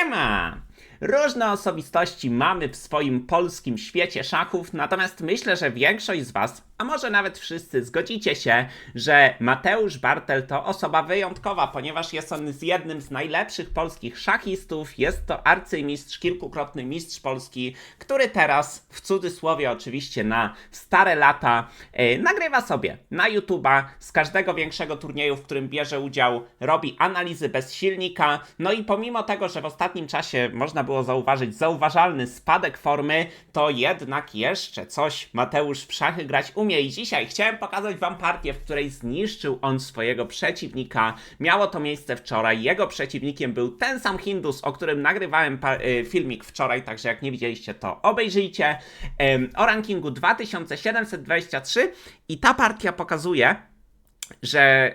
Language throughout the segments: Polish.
Siema! Różne osobistości mamy w swoim polskim świecie szachów, natomiast myślę, że większość z Was, a może nawet wszyscy, zgodzicie się, że Mateusz Bartel to osoba wyjątkowa, ponieważ jest on z jednym z najlepszych polskich szachistów. Jest to arcymistrz, kilkukrotny mistrz Polski, który teraz, w cudzysłowie oczywiście, na stare lata, e, nagrywa sobie na YouTube'a z każdego większego turnieju, w którym bierze udział, robi analizy bez silnika. No i pomimo tego, że w ostatnim czasie można było zauważyć zauważalny spadek formy, to jednak jeszcze coś Mateusz w szachy grać umie. I dzisiaj chciałem pokazać Wam partię, w której zniszczył on swojego przeciwnika. Miało to miejsce wczoraj. Jego przeciwnikiem był ten sam Hindus, o którym nagrywałem y, filmik wczoraj, także jak nie widzieliście, to obejrzyjcie. O rankingu 2723 i ta partia pokazuje, że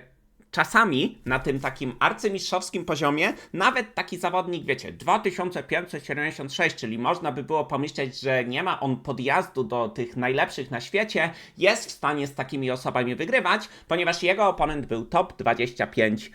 czasami na tym takim arcymistrzowskim poziomie nawet taki zawodnik, wiecie, 2576, czyli można by było pomyśleć, że nie ma on podjazdu do tych najlepszych na świecie, jest w stanie z takimi osobami wygrywać, ponieważ jego oponent był top 25 e,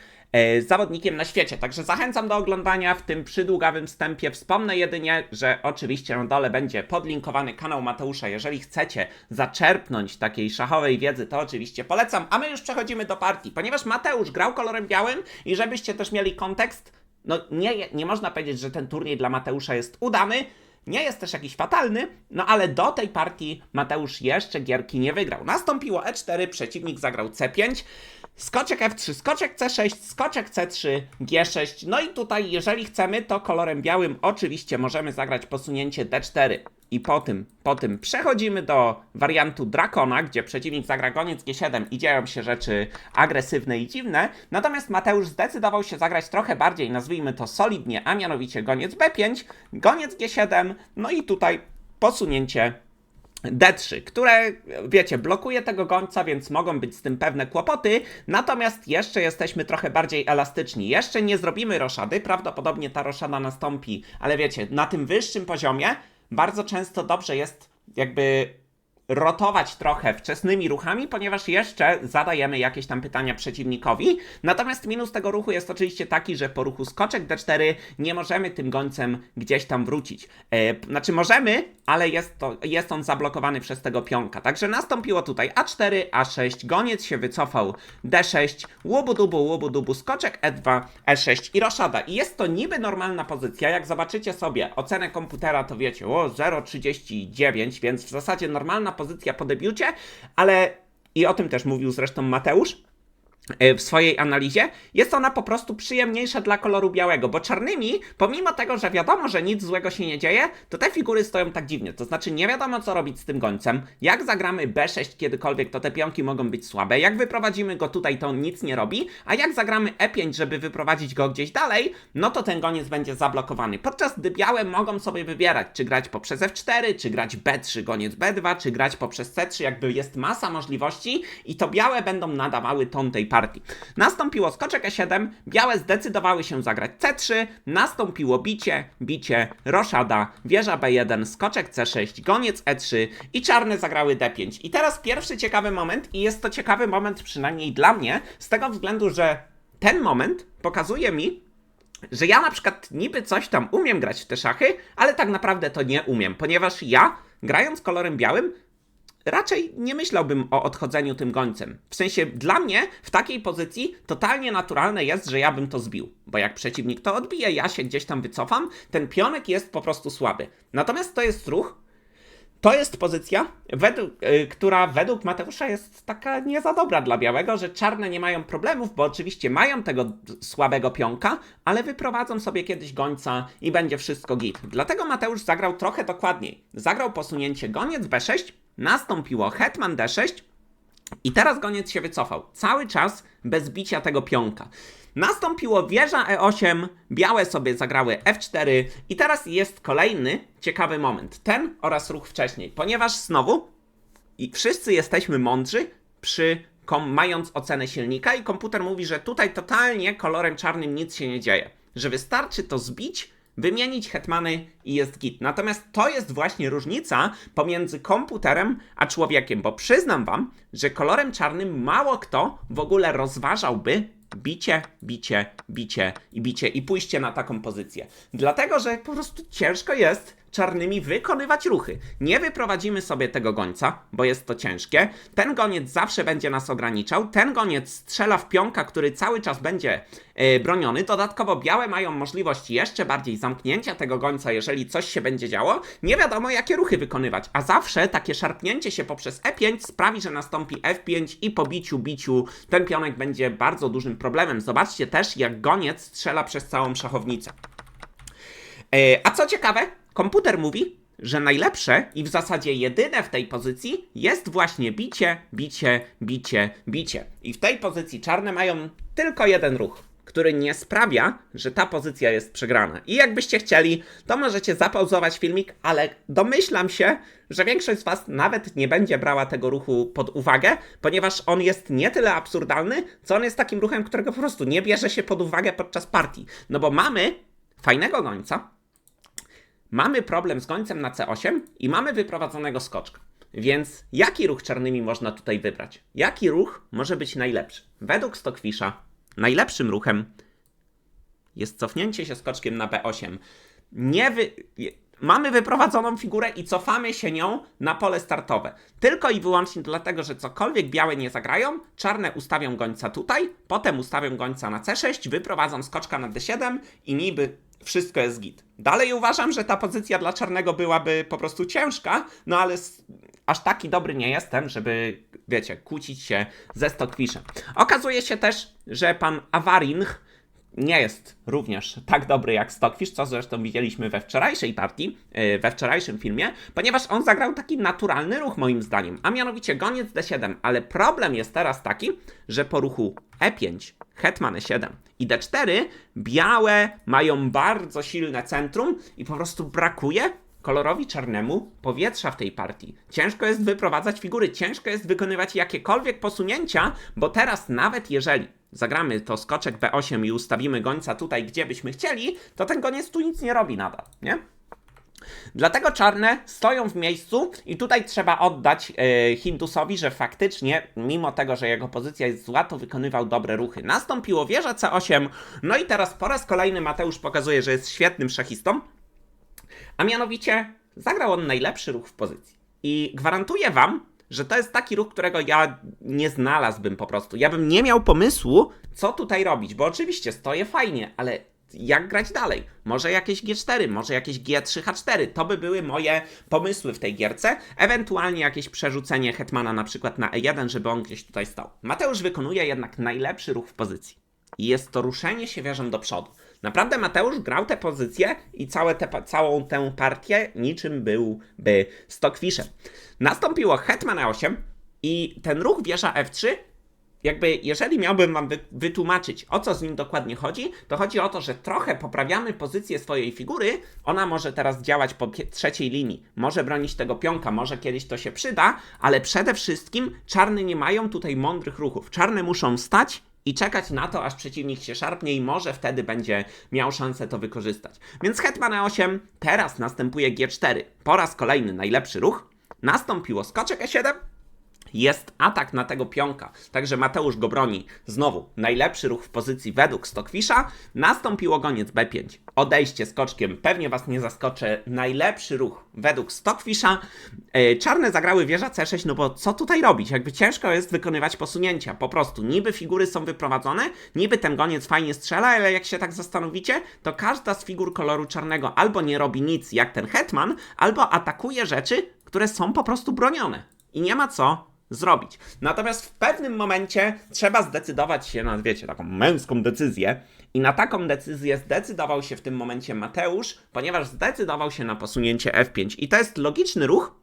zawodnikiem na świecie. Także zachęcam do oglądania w tym przydługawym wstępie. Wspomnę jedynie, że oczywiście na dole będzie podlinkowany kanał Mateusza. Jeżeli chcecie zaczerpnąć takiej szachowej wiedzy, to oczywiście polecam. A my już przechodzimy do partii, ponieważ Mateusz grał kolorem białym i żebyście też mieli kontekst, no nie, nie można powiedzieć, że ten turniej dla Mateusza jest udany. Nie jest też jakiś fatalny, no ale do tej partii Mateusz jeszcze gierki nie wygrał. Nastąpiło E4, przeciwnik zagrał C5, skoczek F3, skoczek C6, skoczek C3, G6. No i tutaj, jeżeli chcemy, to kolorem białym oczywiście możemy zagrać posunięcie D4. I po tym, po tym przechodzimy do wariantu Drakona, gdzie przeciwnik zagra goniec G7 i dzieją się rzeczy agresywne i dziwne. Natomiast Mateusz zdecydował się zagrać trochę bardziej, nazwijmy to solidnie, a mianowicie goniec B5, goniec G7, no i tutaj posunięcie D3, które, wiecie, blokuje tego gońca, więc mogą być z tym pewne kłopoty. Natomiast jeszcze jesteśmy trochę bardziej elastyczni. Jeszcze nie zrobimy roszady, prawdopodobnie ta roszada nastąpi, ale wiecie, na tym wyższym poziomie bardzo często dobrze jest jakby rotować trochę wczesnymi ruchami, ponieważ jeszcze zadajemy jakieś tam pytania przeciwnikowi. Natomiast minus tego ruchu jest oczywiście taki, że po ruchu skoczek D4 nie możemy tym gońcem gdzieś tam wrócić. E, znaczy możemy, ale jest, to, jest on zablokowany przez tego pionka. Także nastąpiło tutaj A4, A6, goniec się wycofał D6, łubu dubu, łubu dubu, skoczek E2, E6 i roszada. I jest to niby normalna pozycja. Jak zobaczycie sobie ocenę komputera, to wiecie, o 0,39, więc w zasadzie normalna pozycja po debiucie, ale i o tym też mówił zresztą Mateusz w swojej analizie, jest ona po prostu przyjemniejsza dla koloru białego, bo czarnymi, pomimo tego, że wiadomo, że nic złego się nie dzieje, to te figury stoją tak dziwnie. To znaczy nie wiadomo, co robić z tym gońcem. Jak zagramy B6 kiedykolwiek, to te pionki mogą być słabe. Jak wyprowadzimy go tutaj, to on nic nie robi. A jak zagramy E5, żeby wyprowadzić go gdzieś dalej, no to ten goniec będzie zablokowany. Podczas gdy białe mogą sobie wybierać, czy grać poprzez F4, czy grać B3, goniec B2, czy grać poprzez C3, jakby jest masa możliwości i to białe będą nadawały ton tej partii. Nastąpiło skoczek E7, białe zdecydowały się zagrać C3, nastąpiło bicie, bicie, roszada, wieża B1, skoczek C6, goniec E3 i czarne zagrały D5. I teraz pierwszy ciekawy moment i jest to ciekawy moment przynajmniej dla mnie, z tego względu, że ten moment pokazuje mi, że ja na przykład niby coś tam umiem grać w te szachy, ale tak naprawdę to nie umiem, ponieważ ja, grając kolorem białym, raczej nie myślałbym o odchodzeniu tym gońcem. W sensie dla mnie w takiej pozycji totalnie naturalne jest, że ja bym to zbił. Bo jak przeciwnik to odbije, ja się gdzieś tam wycofam, ten pionek jest po prostu słaby. Natomiast to jest ruch, to jest pozycja, według, y, która według Mateusza jest taka nie za dobra dla białego, że czarne nie mają problemów, bo oczywiście mają tego słabego pionka, ale wyprowadzą sobie kiedyś gońca i będzie wszystko git. Dlatego Mateusz zagrał trochę dokładniej. Zagrał posunięcie goniec B6, nastąpiło hetman D6, i teraz goniec się wycofał. Cały czas bez bicia tego pionka. Nastąpiło wieża E8, białe sobie zagrały F4 i teraz jest kolejny ciekawy moment. Ten oraz ruch wcześniej, ponieważ znowu wszyscy jesteśmy mądrzy przy mając ocenę silnika i komputer mówi, że tutaj totalnie kolorem czarnym nic się nie dzieje. Że wystarczy to zbić, wymienić hetmany i jest git. Natomiast to jest właśnie różnica pomiędzy komputerem a człowiekiem, bo przyznam wam, że kolorem czarnym mało kto w ogóle rozważałby bicie, bicie, bicie i bicie i pójście na taką pozycję. Dlatego, że po prostu ciężko jest czarnymi wykonywać ruchy. Nie wyprowadzimy sobie tego gońca, bo jest to ciężkie. Ten goniec zawsze będzie nas ograniczał. Ten goniec strzela w pionka, który cały czas będzie e, broniony. Dodatkowo białe mają możliwość jeszcze bardziej zamknięcia tego gońca, jeżeli coś się będzie działo. Nie wiadomo, jakie ruchy wykonywać, a zawsze takie szarpnięcie się poprzez E5 sprawi, że nastąpi F5 i po biciu, biciu ten pionek będzie bardzo dużym problemem. Zobaczcie też, jak goniec strzela przez całą szachownicę. E, a co ciekawe, komputer mówi, że najlepsze i w zasadzie jedyne w tej pozycji jest właśnie bicie, bicie, bicie, bicie. I w tej pozycji czarne mają tylko jeden ruch, który nie sprawia, że ta pozycja jest przegrana. I jakbyście chcieli, to możecie zapauzować filmik, ale domyślam się, że większość z Was nawet nie będzie brała tego ruchu pod uwagę, ponieważ on jest nie tyle absurdalny, co on jest takim ruchem, którego po prostu nie bierze się pod uwagę podczas partii. No bo mamy fajnego gońca, Mamy problem z końcem na C8 i mamy wyprowadzonego skoczka. Więc jaki ruch czarnymi można tutaj wybrać? Jaki ruch może być najlepszy? Według Stockfisha najlepszym ruchem jest cofnięcie się skoczkiem na B8. Nie wy... Mamy wyprowadzoną figurę i cofamy się nią na pole startowe. Tylko i wyłącznie dlatego, że cokolwiek białe nie zagrają, czarne ustawią gońca tutaj, potem ustawią gońca na C6, wyprowadzą skoczka na D7 i niby wszystko jest git. Dalej uważam, że ta pozycja dla czarnego byłaby po prostu ciężka, no ale aż taki dobry nie jestem, żeby, wiecie, kłócić się ze Stockfishem. Okazuje się też, że pan Awaring nie jest również tak dobry jak Stockfish, co zresztą widzieliśmy we wczorajszej partii, e, we wczorajszym filmie, ponieważ on zagrał taki naturalny ruch moim zdaniem, a mianowicie goniec D7, ale problem jest teraz taki, że po ruchu E5, hetman E7 i D4 białe mają bardzo silne centrum i po prostu brakuje kolorowi czarnemu powietrza w tej partii. Ciężko jest wyprowadzać figury, ciężko jest wykonywać jakiekolwiek posunięcia, bo teraz nawet jeżeli zagramy to skoczek B8 i ustawimy gońca tutaj, gdzie byśmy chcieli, to ten goniec tu nic nie robi nadal, nie? Dlatego czarne stoją w miejscu i tutaj trzeba oddać e, Hindusowi, że faktycznie, mimo tego, że jego pozycja jest zła, to wykonywał dobre ruchy. Nastąpiło wieża C8, no i teraz po raz kolejny Mateusz pokazuje, że jest świetnym szachistą, a mianowicie zagrał on najlepszy ruch w pozycji. I gwarantuję wam, że to jest taki ruch, którego ja nie znalazłbym po prostu. Ja bym nie miał pomysłu, co tutaj robić, bo oczywiście stoję fajnie, ale jak grać dalej? Może jakieś G4, może jakieś G3, H4. To by były moje pomysły w tej gierce. Ewentualnie jakieś przerzucenie Hetmana na przykład na E1, żeby on gdzieś tutaj stał. Mateusz wykonuje jednak najlepszy ruch w pozycji. I jest to ruszenie się wieżą do przodu. Naprawdę Mateusz grał tę pozycję i całe te, całą tę partię niczym byłby Stockfishem. Nastąpiło Hetman E8 i ten ruch wieża F3 jakby, jeżeli miałbym wam wytłumaczyć, o co z nim dokładnie chodzi, to chodzi o to, że trochę poprawiamy pozycję swojej figury. Ona może teraz działać po trzeciej linii, może bronić tego pionka, może kiedyś to się przyda, ale przede wszystkim czarne nie mają tutaj mądrych ruchów. Czarne muszą stać i czekać na to, aż przeciwnik się szarpnie i może wtedy będzie miał szansę to wykorzystać. Więc hetman e8, teraz następuje g4. Po raz kolejny najlepszy ruch. Nastąpiło skoczek e7, jest atak na tego pionka. Także Mateusz go broni. Znowu, najlepszy ruch w pozycji według Stockfisha. Nastąpiło goniec B5. Odejście skoczkiem, pewnie was nie zaskoczę. Najlepszy ruch według Stockfisha. E, czarne zagrały wieża C6, no bo co tutaj robić? Jakby ciężko jest wykonywać posunięcia. Po prostu, niby figury są wyprowadzone, niby ten goniec fajnie strzela, ale jak się tak zastanowicie, to każda z figur koloru czarnego albo nie robi nic jak ten hetman, albo atakuje rzeczy, które są po prostu bronione. I nie ma co zrobić. Natomiast w pewnym momencie trzeba zdecydować się na, wiecie, taką męską decyzję. I na taką decyzję zdecydował się w tym momencie Mateusz, ponieważ zdecydował się na posunięcie F5. I to jest logiczny ruch,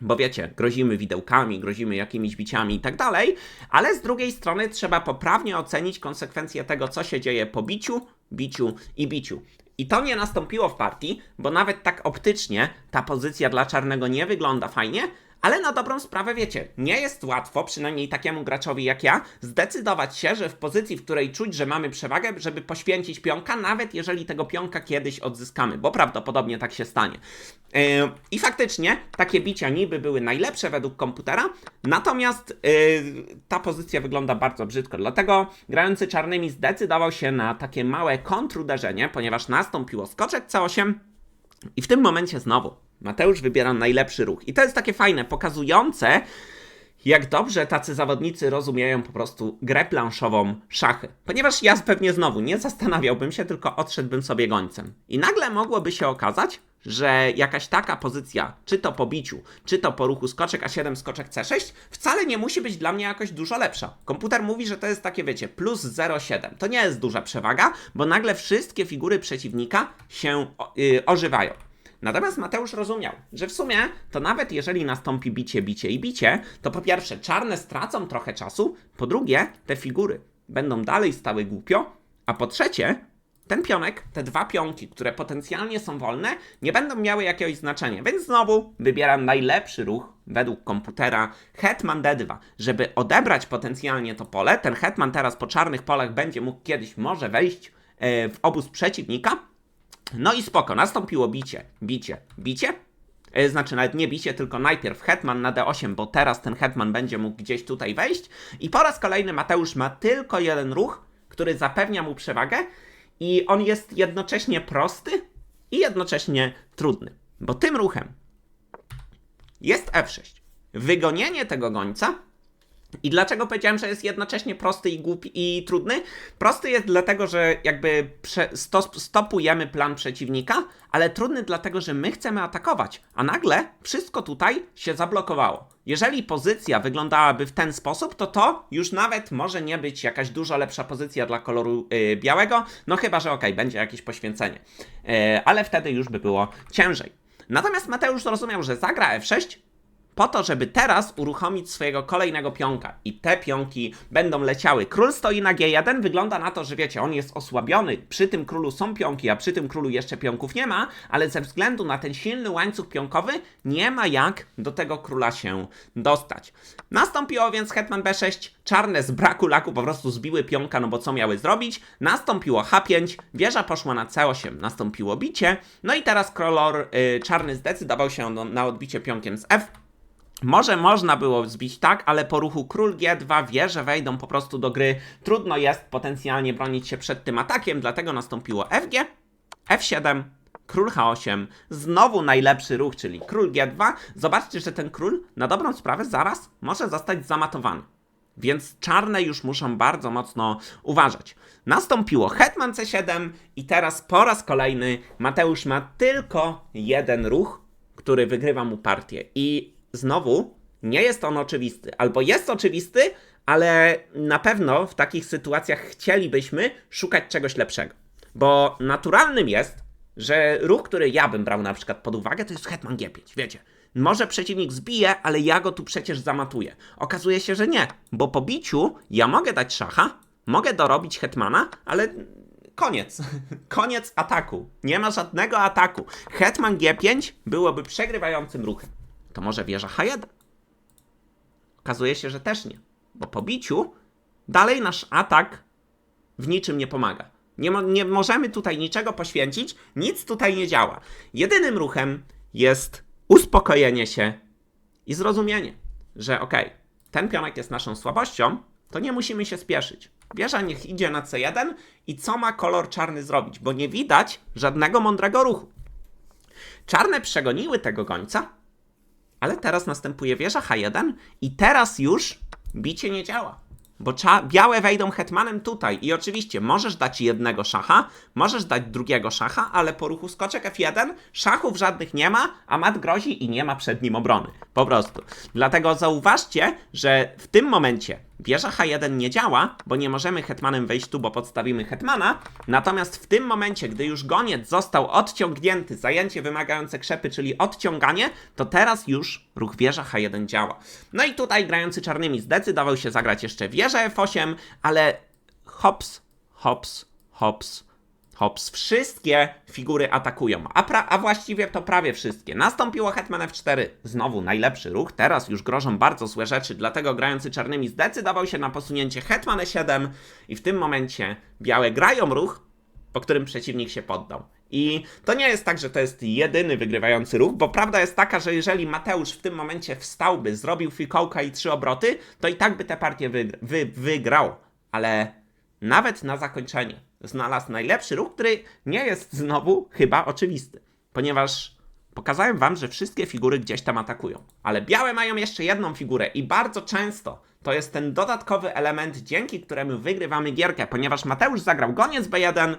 bo wiecie, grozimy widełkami, grozimy jakimiś biciami i tak dalej, ale z drugiej strony trzeba poprawnie ocenić konsekwencje tego, co się dzieje po biciu, biciu i biciu. I to nie nastąpiło w partii, bo nawet tak optycznie ta pozycja dla czarnego nie wygląda fajnie, Ale na dobrą sprawę wiecie, nie jest łatwo, przynajmniej takiemu graczowi jak ja, zdecydować się, że w pozycji, w której czuć, że mamy przewagę, żeby poświęcić pionka, nawet jeżeli tego pionka kiedyś odzyskamy, bo prawdopodobnie tak się stanie. Yy, I faktycznie takie bicia niby były najlepsze według komputera, natomiast yy, ta pozycja wygląda bardzo brzydko. Dlatego grający czarnymi zdecydował się na takie małe kontruderzenie, ponieważ nastąpiło skoczek C8 i w tym momencie znowu Mateusz wybiera najlepszy ruch. I to jest takie fajne, pokazujące, jak dobrze tacy zawodnicy rozumieją po prostu grę planszową szachy. Ponieważ ja pewnie znowu nie zastanawiałbym się, tylko odszedłbym sobie gońcem. I nagle mogłoby się okazać, że jakaś taka pozycja, czy to po biciu, czy to po ruchu skoczek A7, skoczek C6, wcale nie musi być dla mnie jakoś dużo lepsza. Komputer mówi, że to jest takie, wiecie, plus 0,7. To nie jest duża przewaga, bo nagle wszystkie figury przeciwnika się yy, ożywają. Natomiast Mateusz rozumiał, że w sumie to nawet jeżeli nastąpi bicie, bicie i bicie, to po pierwsze czarne stracą trochę czasu, po drugie te figury będą dalej stały głupio, a po trzecie ten pionek, te dwa pionki, które potencjalnie są wolne, nie będą miały jakiegoś znaczenia. Więc znowu wybieram najlepszy ruch według komputera Hetman D2, żeby odebrać potencjalnie to pole. Ten Hetman teraz po czarnych polach będzie mógł kiedyś może wejść e, w obóz przeciwnika, no i spoko, nastąpiło bicie, bicie, bicie. E, znaczy nawet nie bicie, tylko najpierw hetman na d8, bo teraz ten hetman będzie mógł gdzieś tutaj wejść. I po raz kolejny Mateusz ma tylko jeden ruch, który zapewnia mu przewagę i on jest jednocześnie prosty i jednocześnie trudny. Bo tym ruchem jest F6. Wygonienie tego gońca i dlaczego powiedziałem, że jest jednocześnie prosty i głupi i trudny? Prosty jest dlatego, że jakby stopujemy plan przeciwnika, ale trudny dlatego, że my chcemy atakować, a nagle wszystko tutaj się zablokowało. Jeżeli pozycja wyglądałaby w ten sposób, to to już nawet może nie być jakaś dużo lepsza pozycja dla koloru yy, białego, no chyba, że ok, będzie jakieś poświęcenie. Yy, ale wtedy już by było ciężej. Natomiast Mateusz zrozumiał, że zagra F6, po to, żeby teraz uruchomić swojego kolejnego pionka. I te pionki będą leciały. Król stoi na G1, wygląda na to, że wiecie, on jest osłabiony. Przy tym królu są pionki, a przy tym królu jeszcze pionków nie ma, ale ze względu na ten silny łańcuch pionkowy nie ma jak do tego króla się dostać. Nastąpiło więc hetman B6, czarne z braku laku po prostu zbiły pionka, no bo co miały zrobić? Nastąpiło H5, wieża poszła na C8, nastąpiło bicie, no i teraz kolor yy, czarny zdecydował się na odbicie pionkiem z F, może można było zbić tak, ale po ruchu król G2 wie, że wejdą po prostu do gry. Trudno jest potencjalnie bronić się przed tym atakiem, dlatego nastąpiło FG, F7, król H8, znowu najlepszy ruch, czyli król G2. Zobaczcie, że ten król na dobrą sprawę zaraz może zostać zamatowany. Więc czarne już muszą bardzo mocno uważać. Nastąpiło hetman C7 i teraz po raz kolejny Mateusz ma tylko jeden ruch, który wygrywa mu partię. I znowu nie jest on oczywisty, albo jest oczywisty, ale na pewno w takich sytuacjach chcielibyśmy szukać czegoś lepszego. Bo naturalnym jest, że ruch, który ja bym brał na przykład pod uwagę, to jest hetman G5, wiecie. Może przeciwnik zbije, ale ja go tu przecież zamatuję. Okazuje się, że nie, bo po biciu ja mogę dać szacha, mogę dorobić hetmana, ale koniec. koniec ataku. Nie ma żadnego ataku. Hetman G5 byłoby przegrywającym ruchem to może wieża H1? Okazuje się, że też nie, bo po biciu dalej nasz atak w niczym nie pomaga. Nie, mo nie możemy tutaj niczego poświęcić, nic tutaj nie działa. Jedynym ruchem jest uspokojenie się i zrozumienie, że ok, ten pionek jest naszą słabością, to nie musimy się spieszyć. Wieża niech idzie na C1 i co ma kolor czarny zrobić, bo nie widać żadnego mądrego ruchu. Czarne przegoniły tego gońca, ale teraz następuje wieża H1 i teraz już bicie nie działa. Bo białe wejdą hetmanem tutaj i oczywiście możesz dać jednego szacha, możesz dać drugiego szacha, ale po ruchu skoczek F1 szachów żadnych nie ma, a mat grozi i nie ma przed nim obrony. Po prostu. Dlatego zauważcie, że w tym momencie Wieża H1 nie działa, bo nie możemy hetmanem wejść tu, bo podstawimy hetmana. Natomiast w tym momencie, gdy już goniec został odciągnięty, zajęcie wymagające krzepy, czyli odciąganie, to teraz już ruch wieża H1 działa. No i tutaj grający czarnymi zdecydował się zagrać jeszcze wieżę F8, ale hops, hops, hops, Hops, wszystkie figury atakują, a, pra- a właściwie to prawie wszystkie. Nastąpiło Hetman F4, znowu najlepszy ruch, teraz już grożą bardzo złe rzeczy, dlatego grający czarnymi zdecydował się na posunięcie Hetman E7 i w tym momencie białe grają ruch, po którym przeciwnik się poddał. I to nie jest tak, że to jest jedyny wygrywający ruch, bo prawda jest taka, że jeżeli Mateusz w tym momencie wstałby, zrobił fikołka i trzy obroty, to i tak by tę partię wygr- wy- wygrał. Ale nawet na zakończenie znalazł najlepszy ruch, który nie jest znowu chyba oczywisty, ponieważ pokazałem wam, że wszystkie figury gdzieś tam atakują. Ale białe mają jeszcze jedną figurę i bardzo często to jest ten dodatkowy element, dzięki któremu wygrywamy gierkę, ponieważ Mateusz zagrał goniec B1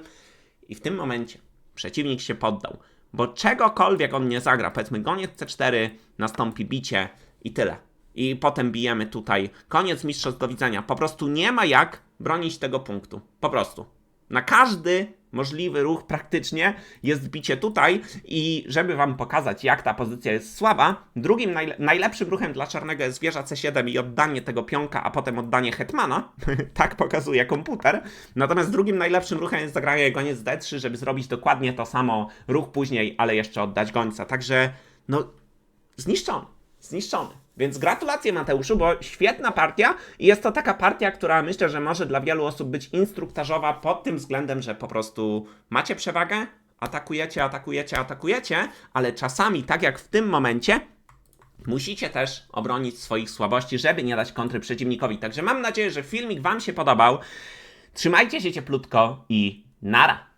i w tym momencie przeciwnik się poddał. Bo czegokolwiek on nie zagra, powiedzmy goniec C4, nastąpi bicie i tyle. I potem bijemy tutaj. Koniec mistrzostw do widzenia. Po prostu nie ma jak bronić tego punktu. Po prostu. Na każdy możliwy ruch praktycznie jest bicie tutaj i żeby wam pokazać jak ta pozycja jest słaba, drugim najle- najlepszym ruchem dla czarnego jest wieża C7 i oddanie tego pionka, a potem oddanie hetmana. tak pokazuje komputer. Natomiast drugim najlepszym ruchem jest zagranie goniec D3, żeby zrobić dokładnie to samo ruch później, ale jeszcze oddać gońca. Także no zniszczony, zniszczony. Więc gratulacje Mateuszu, bo świetna partia i jest to taka partia, która myślę, że może dla wielu osób być instruktażowa pod tym względem, że po prostu macie przewagę, atakujecie, atakujecie, atakujecie, ale czasami, tak jak w tym momencie, musicie też obronić swoich słabości, żeby nie dać kontry przeciwnikowi. Także mam nadzieję, że filmik Wam się podobał. Trzymajcie się cieplutko i nara!